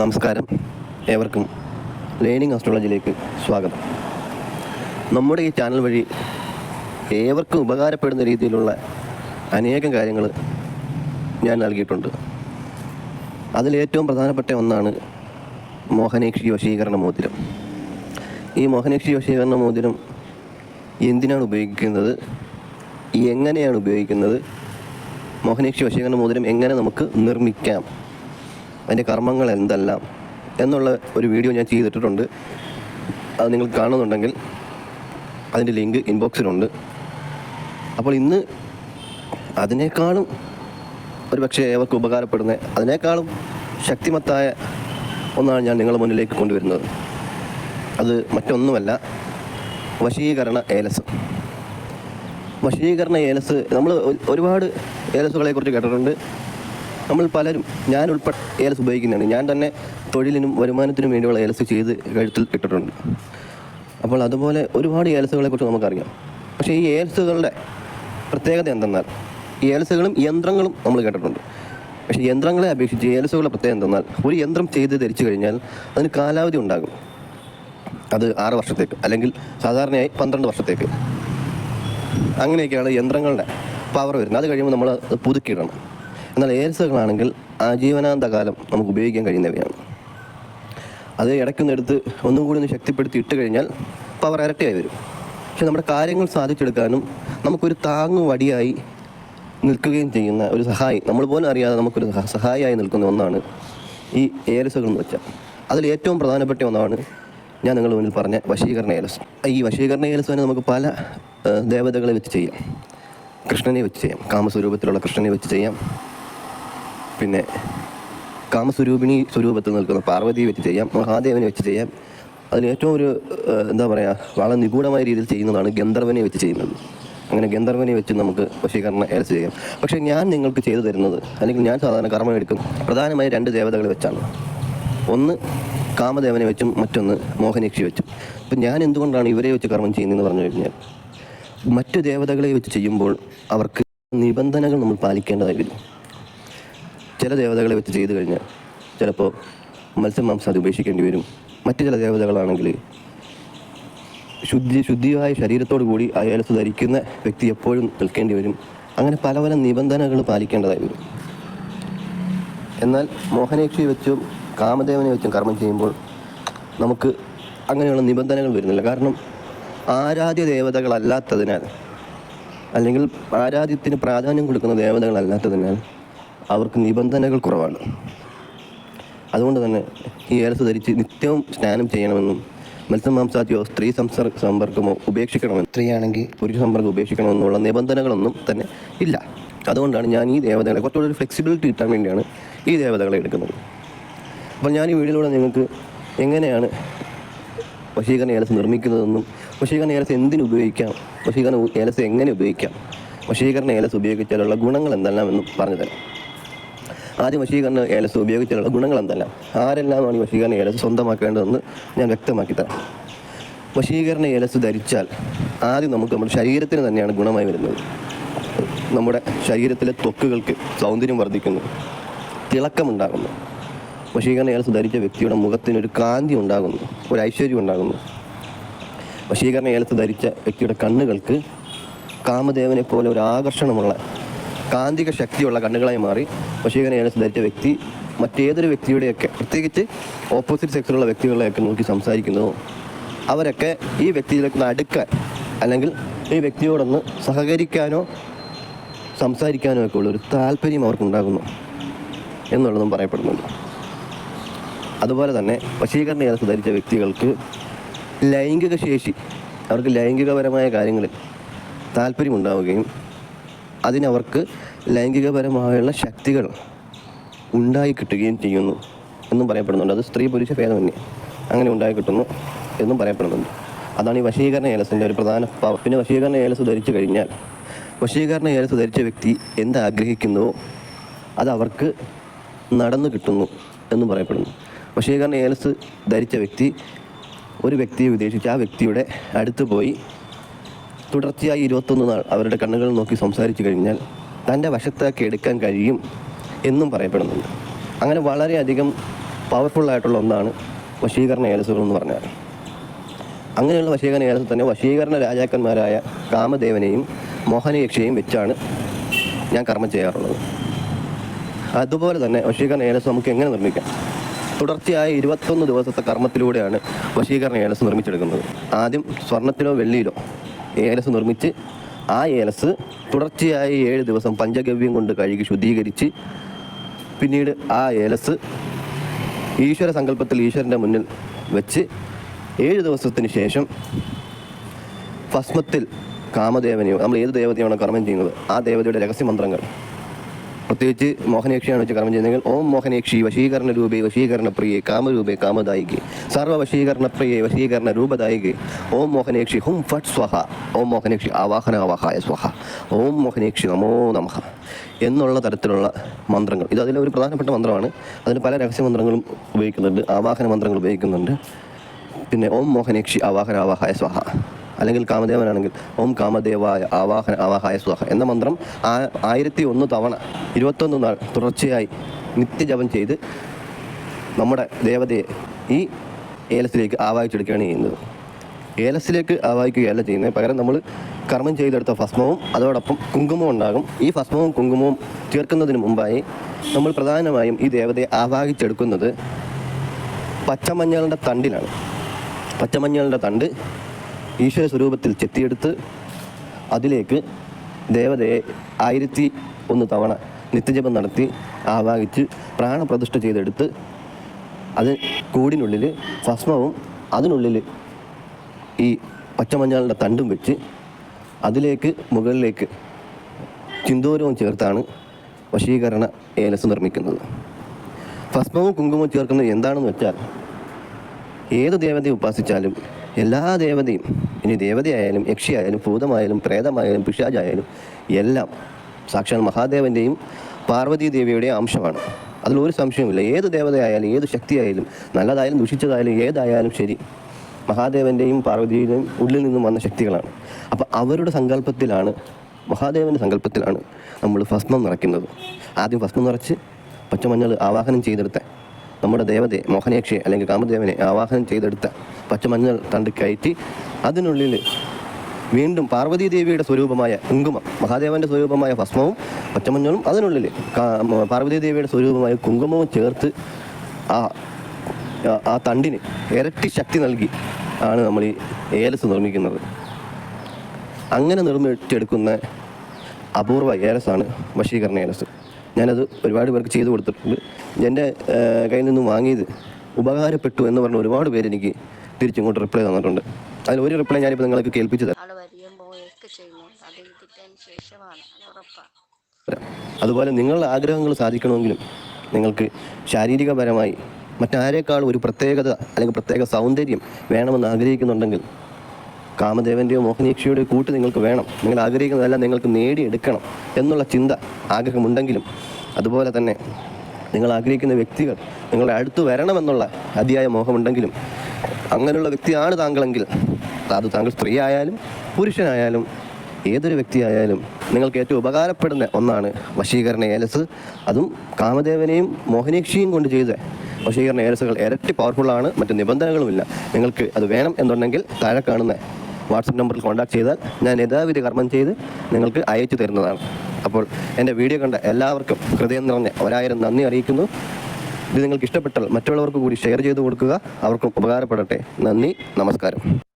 നമസ്കാരം. ഏവർക്കും ലേണിംഗ് ആസ്ട്രോളജിയിലേക്ക് സ്വാഗതം. നമ്മുടെ ഈ ചാനൽ വഴി ഏവർക്കും ഉപകാരപ്പെടുന്ന രീതിയിലുള്ള അനേകം കാര്യങ്ങൾ ഞാൻ നൽകിയിട്ടുണ്ട്. അതിലേറ്റവും പ്രധാനപ്പെട്ട ഒന്നാണ് മോഹനേക്ഷി വശീകരണ മോതിരം. ഈ മോഹനേക്ഷി വശീകരണ മോതിരം എന്തിനാണ് ഉപയോഗിക്കുന്നത്? എങ്ങനെയാണ് ഉപയോഗിക്കുന്നത്? മോഹനേക്ഷി വശീകരണ മോതിരം എങ്ങനെ നമുക്ക് നിർമ്മിക്കാം? അതിന്റെ കർമ്മങ്ങൾ എന്തെല്ലാം എന്നുള്ള ഒരു വീഡിയോ ഞാൻ ചെയ്തിട്ടുണ്ട് അത് നിങ്ങൾ കാണുന്നുണ്ടെങ്കിൽ അതിന്റെ ലിങ്ക് ഇൻബോക്സിലുണ്ട്. അപ്പോൾ ഇന്ന് അതിനേക്കാളും ഒരു പക്ഷേ ഏവർക്ക് ഉപകാരപ്പെടുന്ന അതിനേക്കാളും ശക്തിമത്തായ ഒന്നാണ് ഞാൻ നിങ്ങളുടെ മുന്നിലേക്ക് കൊണ്ടുവരുന്നത്. അത് മറ്റൊന്നുമല്ല വശീകരണ ഏലസ്. വശീകരണ ഏലസ് നമ്മൾ ഒരുപാട് ഏലസുകളെ കുറിച്ച് കേട്ടിട്ടുണ്ട്. നമ്മൾ പലരും ഞാൻ ഉൾപ്പെടെ ഏലസ് ഉപയോഗിക്കുന്നതാണ്. ഞാൻ തന്നെ തൊഴിലിനും വരുമാനത്തിനും വേണ്ടിയുള്ള ഏലസ് ചെയ്ത് കഴുത്തിൽ ഇട്ടിട്ടുണ്ട്. അപ്പോൾ അതുപോലെ ഒരുപാട് ഏലസുകളെ കുറിച്ച് നമുക്കറിയാം. പക്ഷേ ഈ ഏലസുകളുടെ പ്രത്യേകത എന്തെന്നാൽ ഈ ഏലസുകളും യന്ത്രങ്ങളും നമ്മൾ കേട്ടിട്ടുണ്ട്. പക്ഷേ യന്ത്രങ്ങളെ അപേക്ഷിച്ച് ഏലസുകളുടെ പ്രത്യേകത എന്തെന്നാൽ ഒരു യന്ത്രം ചെയ്ത് ധരിച്ചു കഴിഞ്ഞാൽ അതിന് കാലാവധി ഉണ്ടാകും. അത് ആറ് വർഷത്തേക്ക് അല്ലെങ്കിൽ സാധാരണയായി പന്ത്രണ്ട് വർഷത്തേക്ക്. അങ്ങനെയൊക്കെയാണ് യന്ത്രങ്ങളുടെ പവർ വരുന്നത്. അത് കഴിയുമ്പോൾ നമ്മൾ പുതുക്കിയിടണം. എന്നാൽ ഏരസുകളാണെങ്കിൽ ആജീവനാന്ത കാലം നമുക്ക് ഉപയോഗിക്കാൻ കഴിയുന്നവയാണ്. അത് ഇടയ്ക്കൊന്ന് എടുത്ത് ഒന്നും കൂടി ഒന്ന് ശക്തിപ്പെടുത്തി ഇട്ട് കഴിഞ്ഞാൽ പവർ ഇരട്ടിയായി വരും. പക്ഷെ നമ്മുടെ കാര്യങ്ങൾ സാധിച്ചെടുക്കാനും നമുക്കൊരു താങ്ങു വടിയായി നിൽക്കുകയും ചെയ്യുന്ന ഒരു സഹായി നമ്മൾ പോലും അറിയാതെ നമുക്കൊരു സഹ- സഹായിയായി നിൽക്കുന്ന ഒന്നാണ് ഈ ഏലസുകൾ എന്ന് വെച്ചാൽ. അതിൽ ഏറ്റവും പ്രധാനപ്പെട്ട ഒന്നാണ് ഞാൻ നിങ്ങൾ മുന്നിൽ പറഞ്ഞ വശീകരണ ഏലസ്. ഈ വശീകരണ ഏലസ് തന്നെ നമുക്ക് പല ദേവതകളെ വെച്ച് ചെയ്യാം. കൃഷ്ണനെ വെച്ച് ചെയ്യാം. കാമസ്വരൂപത്തിലുള്ള കൃഷ്ണനെ വെച്ച് ചെയ്യാം. പിന്നെ കാമസ്വരൂപിണി സ്വരൂപത്തിൽ നിൽക്കുന്ന പാർവതിയെ വെച്ച് ചെയ്യാം മഹാദേവനെ വെച്ച് ചെയ്യാം. അതിൽ ഏറ്റവും ഒരു എന്താ പറയുക വളരെ നിഗൂഢമായ രീതിയിൽ ചെയ്യുന്നതാണ് ഗന്ധർവനെ വെച്ച് ചെയ്യുന്നത്. അങ്ങനെ ഗന്ധർവനെ വെച്ച് നമുക്ക് വശീകരണം ഏറെ ചെയ്യാം. പക്ഷേ ഞാൻ നിങ്ങൾക്ക് ചെയ്തു തരുന്നത് അല്ലെങ്കിൽ ഞാൻ സാധാരണ കർമ്മം എടുക്കും പ്രധാനമായി രണ്ട് ദേവതകളെ വെച്ചാണ്. ഒന്ന് കാമദേവനെ വെച്ചും മറ്റൊന്ന് മോഹനേക്ഷി വെച്ചും. അപ്പം ഞാൻ എന്തുകൊണ്ടാണ് ഇവരെ വെച്ച് കർമ്മം ചെയ്യുന്നതെന്ന് പറഞ്ഞു കഴിഞ്ഞാൽ മറ്റു ദേവതകളെ വെച്ച് ചെയ്യുമ്പോൾ അവർക്ക് നിബന്ധനകൾ നമ്മൾ പാലിക്കേണ്ടതായി വരും. ചില ദേവതകളെ വെച്ച് ചെയ്തു കഴിഞ്ഞാൽ ചിലപ്പോൾ മത്സ്യം മാംസം അത് ഉപേക്ഷിക്കേണ്ടി വരും. മറ്റു ചില ദേവതകളാണെങ്കിൽ ശുദ്ധി ശുദ്ധിയായ ശരീരത്തോടു കൂടി അയാലത്ത് ധരിക്കുന്ന വ്യക്തി എപ്പോഴും നിൽക്കേണ്ടി വരും. അങ്ങനെ പല പല നിബന്ധനകൾ പാലിക്കേണ്ടതായി വരും. എന്നാൽ മോഹനേക്ഷയെ വെച്ചും കാമദേവനെ വെച്ചും കർമ്മം ചെയ്യുമ്പോൾ നമുക്ക് അങ്ങനെയുള്ള നിബന്ധനകൾ വരുന്നില്ല. കാരണം ആരാധ്യ ദേവതകളല്ലാത്തതിനാൽ അല്ലെങ്കിൽ ആരാധ്യത്തിന് പ്രാധാന്യം കൊടുക്കുന്ന ദേവതകളല്ലാത്തതിനാൽ അവർക്ക് നിബന്ധനകൾ കുറവാണ്. അതുകൊണ്ട് തന്നെ ഈ ഏലസ് ധരിച്ച് നിത്യവും സ്നാനം ചെയ്യണമെന്നും മത്സ്യമാംസാദ്യോ സ്ത്രീ സംസർ സമ്പർക്കമോ ഉപേക്ഷിക്കണമെന്ന് സ്ത്രീയാണെങ്കിൽ പുരുഷ സമ്പർക്കം ഉപേക്ഷിക്കണമെന്നുള്ള നിബന്ധനകളൊന്നും തന്നെ ഇല്ല. അതുകൊണ്ടാണ് ഞാൻ ഈ ദേവതകളെ കുറച്ചുകൂടി ഒരു ഫ്ലെക്സിബിലിറ്റി കിട്ടാൻ വേണ്ടിയാണ് ഈ ദേവതകളെ എടുക്കുന്നത്. അപ്പോൾ ഞാൻ ഈ വീഡിയോയിലൂടെ നിങ്ങൾക്ക് എങ്ങനെയാണ് വശീകരണ ഏലസ് നിർമ്മിക്കുന്നതെന്നും വശീകരണ ഏലസ് എന്തിനു ഉപയോഗിക്കാം വശീകരണ ഏലസ് എങ്ങനെ ഉപയോഗിക്കാം വശീകരണ ഏലസ് ഉപയോഗിച്ചാലുള്ള ഗുണങ്ങൾ എന്തെല്ലാം എന്നും പറഞ്ഞു തരാം ആദ്യം വശീകരണ ഏലസ് ഉപയോഗിച്ചുള്ള ഗുണങ്ങൾ എന്തെല്ലാം? ആരെല്ലാമാണ് ഈ വശീകരണ ഏലസ് സ്വന്തമാക്കേണ്ടതെന്ന് ഞാൻ വ്യക്തമാക്കി തരാം. വശീകരണ ഏലസ് ധരിച്ചാൽ ആദ്യം നമുക്ക് നമ്മുടെ ശരീരത്തിന് തന്നെയാണ് ഗുണമായി വരുന്നത്. നമ്മുടെ ശരീരത്തിലെ ത്വക്കുകൾക്ക് സൗന്ദര്യം വർദ്ധിക്കുന്നു തിളക്കമുണ്ടാകുന്നു. വശീകരണ ഏലസ് ധരിച്ച വ്യക്തിയുടെ മുഖത്തിനൊരു കാന്തി ഉണ്ടാകുന്നു ഒരു ഐശ്വര്യം ഉണ്ടാകുന്നു. വശീകരണ ഏലസ് ധരിച്ച വ്യക്തിയുടെ കണ്ണുകൾക്ക് കാമദേവനെ പോലെ ഒരു ആകർഷണമുള്ള കാന്തിക ശക്തിയുള്ള കണ്ണുകളായി മാറി വശീകരണ ധരിച്ച വ്യക്തി മറ്റേതൊരു വ്യക്തിയുടെയൊക്കെ പ്രത്യേകിച്ച് ഓപ്പോസിറ്റ് സെക്സിലുള്ള വ്യക്തികളെയൊക്കെ നോക്കി സംസാരിക്കുന്നു. അവരൊക്കെ ഈ വ്യക്തിയിലേക്ക് അടുക്കാൻ അല്ലെങ്കിൽ ഈ വ്യക്തിയോടൊന്ന് സഹകരിക്കാനോ സംസാരിക്കാനോ ഒക്കെ ഉള്ളൊരു താല്പര്യം അവർക്കുണ്ടാകുന്നു എന്നുള്ളതും പറയപ്പെടുന്നുണ്ട്. അതുപോലെ തന്നെ വശീകരണ ഏലസ് ധരിച്ച വ്യക്തികൾക്ക് ലൈംഗിക ശേഷി അവർക്ക് ലൈംഗികപരമായ കാര്യങ്ങളിൽ താല്പര്യമുണ്ടാവുകയും അതിനവർക്ക് ലൈംഗികപരമായുള്ള ശക്തികൾ ഉണ്ടായി കിട്ടുകയും ചെയ്യുന്നു എന്നും പറയപ്പെടുന്നുണ്ട്. അത് സ്ത്രീ പുരുഷ ഭേദമന്യേ. അങ്ങനെ ഉണ്ടായി കിട്ടുന്നു എന്നും പറയപ്പെടുന്നുണ്ട്. അതാണ് ഈ വശീകരണ ഏലസിന്റെ ഒരു പ്രധാന പിന്നെ വശീകരണ ഏലസ് ധരിച്ചു കഴിഞ്ഞാൽ വശീകരണ ഏലസ് ധരിച്ച വ്യക്തി എന്താഗ്രഹിക്കുന്നുവോ അത് അവർക്ക് നടന്നു കിട്ടുന്നു എന്നും പറയപ്പെടുന്നു. വശീകരണ ഏലസ് ധരിച്ച വ്യക്തി ഒരു വ്യക്തിയെ വിദേശിച്ച് ആ വ്യക്തിയുടെ അടുത്ത് പോയി തുടർച്ചയായി ഇരുപത്തൊന്ന് നാൾ അവരുടെ കണ്ണുകൾ നോക്കി സംസാരിച്ചു കഴിഞ്ഞാൽ തന്റെ വശത്താക്കി എടുക്കാൻ കഴിയും എന്നും പറയപ്പെടുന്നുണ്ട്. അങ്ങനെ വളരെയധികം പവർഫുള്ളായിട്ടുള്ള ഒന്നാണ് വശീകരണ ഏലസുകൾ എന്ന് പറഞ്ഞാൽ. അങ്ങനെയുള്ള വശീകരണ ഏലസ് തന്നെ വശീകരണ രാജാക്കന്മാരായ കാമദേവനെയും മോഹനയക്ഷയെയും വെച്ചാണ് ഞാൻ കർമ്മം ചെയ്യാറുള്ളത്. അതുപോലെ തന്നെ വശീകരണ ഏലസ് നമുക്ക് എങ്ങനെ നിർമ്മിക്കാം? തുടർച്ചയായ ഇരുപത്തൊന്ന് ദിവസത്തെ കർമ്മത്തിലൂടെയാണ് വശീകരണ ഏലസ് നിർമ്മിച്ചെടുക്കുന്നത്. ആദ്യം സ്വർണത്തിലോ വെള്ളിയിലോ ഏലസ് നിർമ്മിച്ച് ആ ഏലസ് തുടർച്ചയായി ഏഴ് ദിവസം പഞ്ചഗവ്യം കൊണ്ട് കഴുകി ശുദ്ധീകരിച്ച് പിന്നീട് ആ ഏലസ് ഈശ്വര സങ്കല്പത്തിൽ ഈശ്വരന്റെ മുന്നിൽ വെച്ച് ഏഴ് ദിവസത്തിന് ശേഷം ഭസ്മത്തിൽ കാമദേവനെയോ നമ്മൾ ഏത് ദേവതയാണോ കർമ്മം ചെയ്യുന്നത് ആ ദേവതയുടെ രഹസ്യമന്ത്രങ്ങൾ പ്രത്യേകിച്ച് മോഹനേക്ഷിയാണ് വെച്ച് കർമ്മം ചെയ്യുന്നതെങ്കിൽ ഓം മോഹനേക്ഷി വശീകരണ രൂപേ വശീകരണ പ്രിയെ കാമരൂപേ കാമദായികെ സർവ വശീകരണ പ്രിയെ വശീകരണ രൂപദായികെ ഓം മോഹനേക്ഷി ഹും ഫട്ട് സ്വഹ. ഓം മോഹനേക്ഷി ആവാഹന ആവാഹായ സ്വഹ. ഓം മോഹനേക്ഷി നമോ നമഃ. എന്നുള്ള തരത്തിലുള്ള മന്ത്രങ്ങൾ. ഇത് അതിലെ ഒരു പ്രധാനപ്പെട്ട മന്ത്രമാണ്. അതിന് പല രഹസ്യ മന്ത്രങ്ങളും ഉപയോഗിക്കുന്നുണ്ട്. ആവാഹന മന്ത്രങ്ങൾ ഉപയോഗിക്കുന്നുണ്ട്. പിന്നെ ഓം മോഹനേക്ഷി ആവാഹന ആവാഹായ സ്വഹ. അല്ലെങ്കിൽ കാമദേവനാണെങ്കിൽ ഓം കാമദേവായ ആവാഹന ആവാഹായ സ്വഹ എന്ന മന്ത്രം ആയിരത്തി ഒന്ന് തവണ ഇരുപത്തൊന്ന് നാൾ തുടർച്ചയായി നിത്യജപം ചെയ്ത് നമ്മുടെ ദേവതയെ ഈ ഏലസിലേക്ക് ആവാഹിച്ചെടുക്കുകയാണ് ചെയ്യുന്നത്. ഏലസിലേക്ക് ആവാഹിക്കുകയല്ല ചെയ്യുന്നത്. പകരം നമ്മൾ കർമ്മം ചെയ്തെടുത്ത ഭസ്മവും അതോടൊപ്പം കുങ്കുമവും ഉണ്ടാകും. ഈ ഭസ്മവും കുങ്കുമവും ചേർക്കുന്നതിന് മുമ്പായി നമ്മൾ പ്രധാനമായും ഈ ദേവതയെ ആവാഹിച്ചെടുക്കുന്നത് പച്ചമഞ്ഞളുടെ തണ്ടിലാണ്. പച്ചമഞ്ഞളുടെ തണ്ട് ഈശ്വര സ്വരൂപത്തിൽ ചെത്തിയെടുത്ത് അതിലേക്ക് ദേവതയെ ആയിരത്തി ഒന്ന് തവണ നിത്യജപം നടത്തി ആവാഹിച്ച് പ്രാണപ്രതിഷ്ഠ ചെയ്തെടുത്ത് അത് കൂടിനുള്ളിൽ ഭസ്മവും അതിനുള്ളിൽ ഈ പച്ചമഞ്ഞളുടെ തണ്ടും വെച്ച് അതിലേക്ക് മുകളിലേക്ക് ചിന്തൂരവും ചേർത്താണ് വശീകരണ ഏലസ് നിർമ്മിക്കുന്നത്. ഭസ്മവും കുങ്കുമവും ചേർക്കുന്നത് എന്താണെന്ന് വെച്ചാൽ ഏത് ദേവതയെ ഉപാസിച്ചാലും എല്ലാ ദേവതയും ഇനി ദേവതയായാലും യക്ഷിയായാലും ഭൂതമായാലും പ്രേതമായാലും പിശാചായാലും എല്ലാം സാക്ഷാൽ മഹാദേവന്റെയും പാർവതി ദേവിയുടെയും അംശമാണ്. അതിലൊരു സംശയവുമില്ല. ഏത് ദേവതയായാലും ഏത് ശക്തിയായാലും നല്ലതായാലും ദുഷിച്ചതായാലും ഏതായാലും ശരി മഹാദേവന്റെയും പാർവതിയുടെയും ഉള്ളിൽ നിന്നും വന്ന ശക്തികളാണ്. അപ്പോൾ അവരുടെ സങ്കല്പത്തിലാണ് മഹാദേവന്റെ സങ്കല്പത്തിലാണ് നമ്മൾ ഭസ്മം നിറയ്ക്കുന്നത്. ആദ്യം ഭസ്മം നിറച്ച് പച്ചമഞ്ഞൾ ആവാഹനം ചെയ്തെടുത്ത. നമ്മുടെ ദേവതയെ മോഹനേക്ഷയെ അല്ലെങ്കിൽ കാമദേവനെ ആവാഹനം ചെയ്തെടുത്ത പച്ചമഞ്ഞൾ തണ്ട് കയറ്റി അതിനുള്ളിൽ വീണ്ടും പാർവതീ ദേവിയുടെ സ്വരൂപമായ കുങ്കുമം മഹാദേവന്റെ സ്വരൂപമായ ഭസ്മവും പച്ചമഞ്ഞളും അതിനുള്ളിൽ പാർവതി പാർവതീ ദേവിയുടെ സ്വരൂപമായ കുങ്കുമവും ചേർത്ത് ആ- ആ തണ്ടിന് ഇരട്ടി ശക്തി നൽകി ആണ് നമ്മൾ ഈ ഏലസ് നിർമ്മിക്കുന്നത്. അങ്ങനെ നിർമ്മിച്ചെടുക്കുന്ന അപൂർവ ഏലസാണ് വശീകരണ ഏലസ്. ഞാനത് ഒരുപാട് പേർക്ക് ചെയ്തു കൊടുത്തിട്ടുണ്ട്. എന്റെ കയ്യിൽ നിന്നും വാങ്ങിയത് ഉപകാരപ്പെട്ടു എന്ന് പറഞ്ഞ ഒരുപാട് പേര് എനിക്ക് തിരിച്ചിങ്ങോട്ട് റിപ്ലൈ തന്നിട്ടുണ്ട്. അതിൽ ഒരു റിപ്ലൈ ഞാനിപ്പോൾ നിങ്ങൾക്ക് കേൾപ്പിച്ചു തരാം. അതുപോലെ നിങ്ങളുടെ ആഗ്രഹങ്ങൾ സാധിക്കണമെങ്കിലും നിങ്ങൾക്ക് ശാരീരികപരമായി മറ്റാരേക്കാളും ഒരു പ്രത്യേകത അല്ലെങ്കിൽ പ്രത്യേക സൗന്ദര്യം വേണമെന്ന് ആഗ്രഹിക്കുന്നുണ്ടെങ്കിൽ കാമദേവന്റെയോ മോഹനീക്ഷയുടെയോ കൂട്ട് നിങ്ങൾക്ക് വേണം. നിങ്ങൾ ആഗ്രഹിക്കുന്നതെല്ലാം നിങ്ങൾക്ക് നേടിയെടുക്കണം എന്നുള്ള ചിന്ത ആഗ്രഹമുണ്ടെങ്കിലും അതുപോലെ തന്നെ നിങ്ങൾ ആഗ്രഹിക്കുന്ന വ്യക്തികൾ നിങ്ങളുടെ അടുത്ത് വരണമെന്നുള്ള അതിയായ മോഹമുണ്ടെങ്കിലും അങ്ങനെയുള്ള വ്യക്തിയാണ് താങ്കളെങ്കിൽ അത് താങ്കൾ സ്ത്രീ ആയാലും പുരുഷനായാലും ഏതൊരു വ്യക്തിയായാലും നിങ്ങൾക്ക് ഏറ്റവും ഉപകാരപ്പെടുന്ന ഒന്നാണ് വശീകരണ ഏലസ്. അതും കാമദേവനെയും മോഹനീക്ഷിയും കൊണ്ട് ചെയ്ത വശീകരണ ഏലസുകൾ ഇരട്ടി പവർഫുള്ളാണ് മറ്റു നിബന്ധനകളുമില്ല. നിങ്ങൾക്ക് അത് വേണം എന്നുണ്ടെങ്കിൽ താഴെ കാണുന്ന വാട്സപ്പ് നമ്പറിൽ കോൺടാക്ട് ചെയ്താൽ ഞാൻ യഥാവിധി കർമ്മം ചെയ്ത് നിങ്ങൾക്ക് അയച്ചു തരുന്നതാണ്. അപ്പോൾ എന്റെ വീഡിയോ കണ്ട എല്ലാവർക്കും ഹൃദയം നിറഞ്ഞ ഒരായിരം നന്ദി അറിയിക്കുന്നു. ഇത് നിങ്ങൾക്ക് ഇഷ്ടപ്പെട്ടാൽ മറ്റുള്ളവർക്ക് കൂടി ഷെയർ ചെയ്ത് കൊടുക്കുക. അവർക്കും ഉപകാരപ്പെടട്ടെ. നന്ദി നമസ്കാരം.